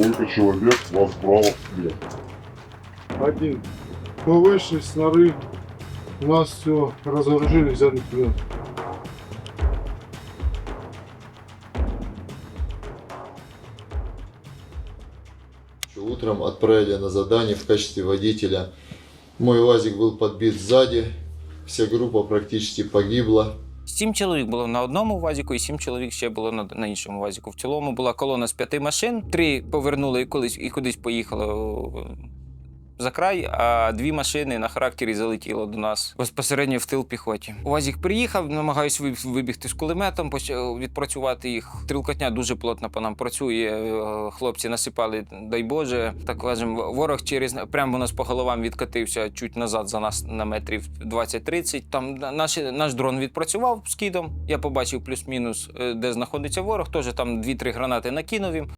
Сколько человек вас брало в плен? Один. Мы вышли с норы, у нас все разоружили, взяли в плен. Утром отправили на задание в качестве водителя. Мой УАЗик был подбит сзади, вся группа практически погибла. Сім чоловік було на одному вазіку, і сім чоловік ще було на, на іншому вазіку. В цілому була колона з п'яти машин. Три повернули колись і кудись поїхали за край, а дві машини на характері залетіло до нас безпосередньо в тил піхоті. Вазік приїхав, намагаюсь ви- вибігти з кулеметом, відпрацювати їх. Стрілкотня дуже плотно по нам працює. е, Хлопці насипали, дай Боже. Так кажемо, ворог через прямо у нас по головам відкатився чуть назад за нас на метрів 20-30. Там наш, наш дрон відпрацював скидом. Я побачив плюс-мінус, е, де знаходиться ворог. Теж там 2-3 гранати накинув їм.